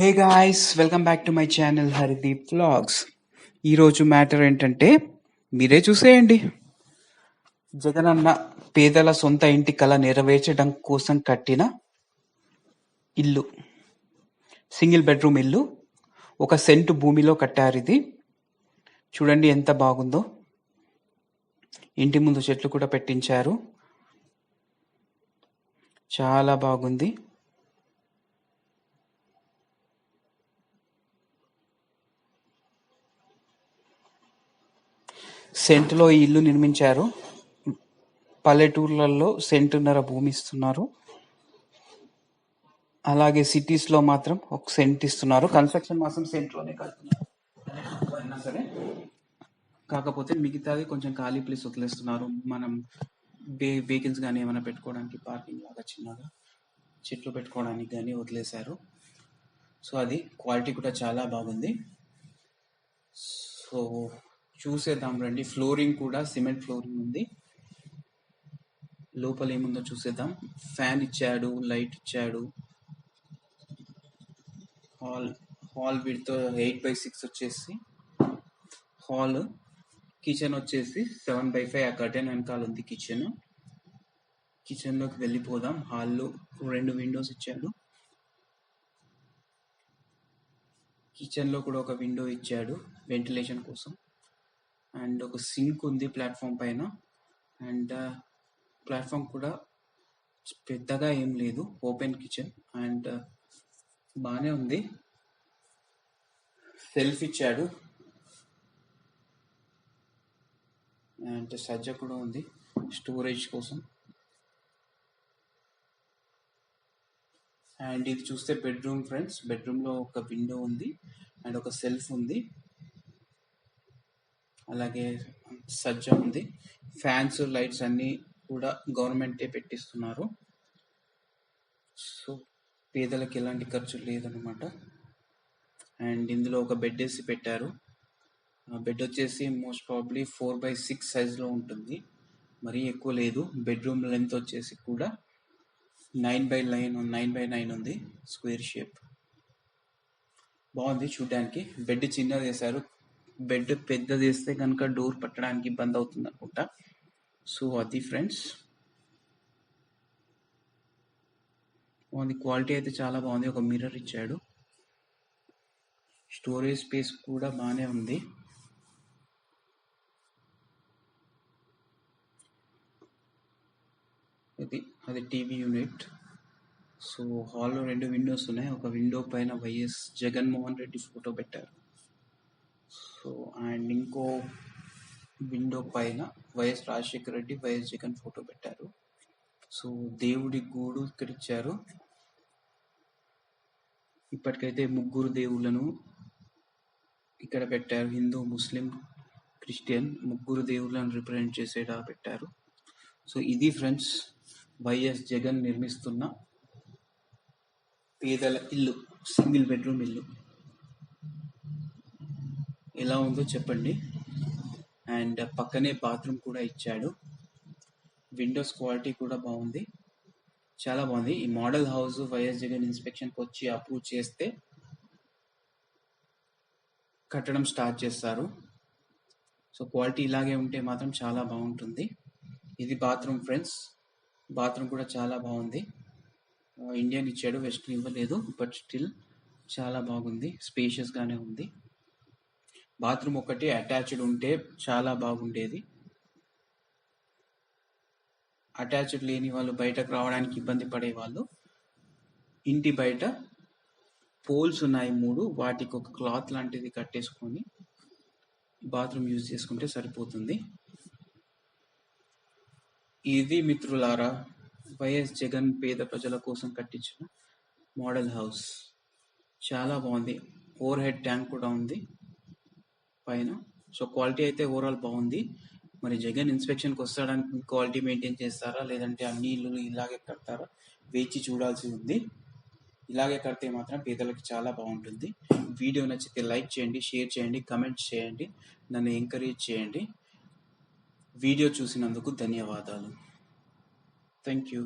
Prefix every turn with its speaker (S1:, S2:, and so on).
S1: Hey guys welcome back to my channel Harideep vlogs ఈరోజు matter ఏంటంటే మీరే చూసేయండి. జగనన్న పేదల సొంత ఇంటి కళ నెరవేర్చడం కోసం కట్టిన ఇల్లు. సింగిల్ బెడ్రూమ్ ఇల్లు. ఒక సెంటు భూమిలో కట్టారు ఇది. చూడండి ఎంత బాగుందో. ఇంటి ముందు చెట్లు కూడా పెట్టించారు. చాలా బాగుంది. సెంటులో ఈ ఇల్లు నిర్మించారు. పల్లెటూర్లలో సెంటున్నర భూమి ఇస్తున్నారు. అలాగే సిటీస్లో మాత్రం ఒక సెంట్ ఇస్తున్నారు. కన్స్ట్రక్షన్ మాత్రం సెంట్లోనే కడుతున్నారు. సరే కాకపోతే మిగతాది కొంచెం ఖాళీ ప్లేస్ వదిలేస్తున్నారు. మనం వెహికల్స్ కానీ ఏమైనా పెట్టుకోవడానికి పార్కింగ్ లాగా చిన్నగా చెట్లు పెట్టుకోవడానికి కానీ వదిలేశారు. సో అది క్వాలిటీ కూడా చాలా బాగుంది. సో చూసేద్దాం రండి. ఫ్లోరింగ్ కూడా సిమెంట్ ఫ్లోరింగ్ ఉంది. లోపల ఏముందో చూసేద్దాం. ఫ్యాన్ ఇచ్చాడు లైట్ ఇచ్చాడు. Hall hall width eight by six వచ్చేసి హాల్ కిచెన్ వచ్చేసి సెవెన్ బై ఫైవ్. ఆ కర్టెన్ వెనకాల ఉంది కిచెన్. కిచెన్లోకి వెళ్ళిపోదాం. హాల్లో రెండు విండోస్ ఇచ్చాడు. కిచెన్లో కూడా ఒక విండో ఇచ్చాడు వెంటిలేషన్ కోసం. అండ్ ఒక సింక్ ఉంది ప్లాట్ఫామ్ పైన. అండ్ ప్లాట్ఫామ్ కూడా పెద్దగా ఏం లేదు. Open kitchen. అండ్ బాగానే ఉంది. సెల్ఫ్ ఇచ్చాడు. అండ్ సజ్జ కూడా ఉంది స్టోరేజ్ కోసం. అండ్ ఇది చూస్తే బెడ్రూమ్ ఫ్రెండ్స్. బెడ్రూమ్లో ఒక విండో ఉంది. అండ్ ఒక సెల్ఫ్ ఉంది. అలాగే సజ్జ ఉంది. ఫ్యాన్స్ లైట్స్ అన్ని కూడా గవర్నమెంటే పెట్టిస్తున్నారు. సో పేదలకు ఎలాంటి ఖర్చు లేదనమాట అండ్ ఇందులో ఒక బెడ్ వేసి పెట్టారు. ఆ బెడ్ వచ్చేసి most probably four by six సైజ్లో ఉంటుంది. మరీ ఎక్కువ లేదు. బెడ్రూమ్ లెంత్ వచ్చేసి కూడా nine by nine nine by nine ఉంది స్క్వేర్ షేప్. బాగుంది చూడడానికి. బెడ్ చిన్నది వేశారు. బెడ్ పెద్దది వేస్తే కనుక డోర్ పట్టడానికి ఇబ్బంది అవుతుంది అనుకుంటా సో అది ఫ్రెండ్స్. అది క్వాలిటీ అయితే చాలా బాగుంది. ఒక మిర్రర్ ఇచ్చాడు. స్టోరేజ్ స్పేస్ కూడా బాగానే ఉంది. ఇది అది టీవీ యూనిట్. సో హాల్లో రెండు విండోస్ ఉన్నాయి. ఒక విండో పైన వైఎస్ జగన్మోహన్ రెడ్డి ఫోటో పెట్టారు. సో అండ్ ఇంకో విండో పైన YS Rajasekhara Reddy YS Jagan photo పెట్టారు. సో దేవుడి గూడు ఇక్కడ ఇచ్చారు ఇప్పటికైతే ముగ్గురు దేవుళ్ళను ఇక్కడ పెట్టారు. హిందూ ముస్లిం క్రిస్టియన్ ముగ్గురు దేవుళ్ళను రిప్రజెంట్ చేసేలా పెట్టారు. సో ఇది ఫ్రెండ్స్ వైఎస్ జగన్ నిర్మిస్తున్న పేదల ఇల్లు సింగిల్ బెడ్రూమ్ ఇల్లు. ఎలా ఉందో చెప్పండి. అండ్ పక్కనే బాత్రూమ్ కూడా ఇచ్చాడు. విండోస్ క్వాలిటీ కూడా బాగుంది. చాలా బాగుంది. ఈ model house Y S Jagan ఇన్స్పెక్షన్కి వచ్చి అప్రూవ్ చేస్తే కట్టడం స్టార్ట్ చేస్తారు. సో క్వాలిటీ ఇలాగే ఉంటే మాత్రం చాలా బాగుంటుంది. ఇది బాత్రూమ్ ఫ్రెండ్స్. బాత్రూమ్ కూడా చాలా బాగుంది. ఇండియన్ ఇచ్చాడు. వెస్ట్రన్ ఇవ్వలేదు. బట్ స్టిల్ చాలా బాగుంది. స్పేషియస్గానే ఉంది. బాత్రూమ్ ఒకటి అటాచ్డ్ ఉంటే చాలా బాగుండేది. అటాచ్డ్ లేని వాళ్ళు బయటకు రావడానికి ఇబ్బంది పడే వాళ్ళు. ఇంటి బయట పోల్స్ ఉన్నాయి మూడు వాటికి ఒక క్లాత్ లాంటిది కట్టేసుకొని బాత్రూమ్ యూజ్ చేసుకుంటే సరిపోతుంది. ఇది మిత్రులారా వైఎస్ జగన్ పేద ప్రజల కోసం కట్టించిన మోడల్ హౌస్. చాలా బాగుంది. ఓవర్ హెడ్ ట్యాంక్ కూడా ఉంది. పైన. సో క్వాలిటీ అయితే ఓవరాల్ బాగుంది. మరి జగన్ ఇన్స్పెక్షన్కి వస్తాడానికి క్వాలిటీ మెయింటైన్ చేస్తారా? లేదంటే అన్ని ఇల్లు ఇలాగే కడతారా? వేచి చూడాల్సి ఉంది. ఇలాగే కడితే మాత్రం పేదలకు చాలా బాగుంటుంది. వీడియో నచ్చితే లైక్ చేయండి షేర్ చేయండి కమెంట్ చేయండి నన్ను ఎంకరేజ్ చేయండి. వీడియో చూసినందుకు ధన్యవాదాలు. Thank you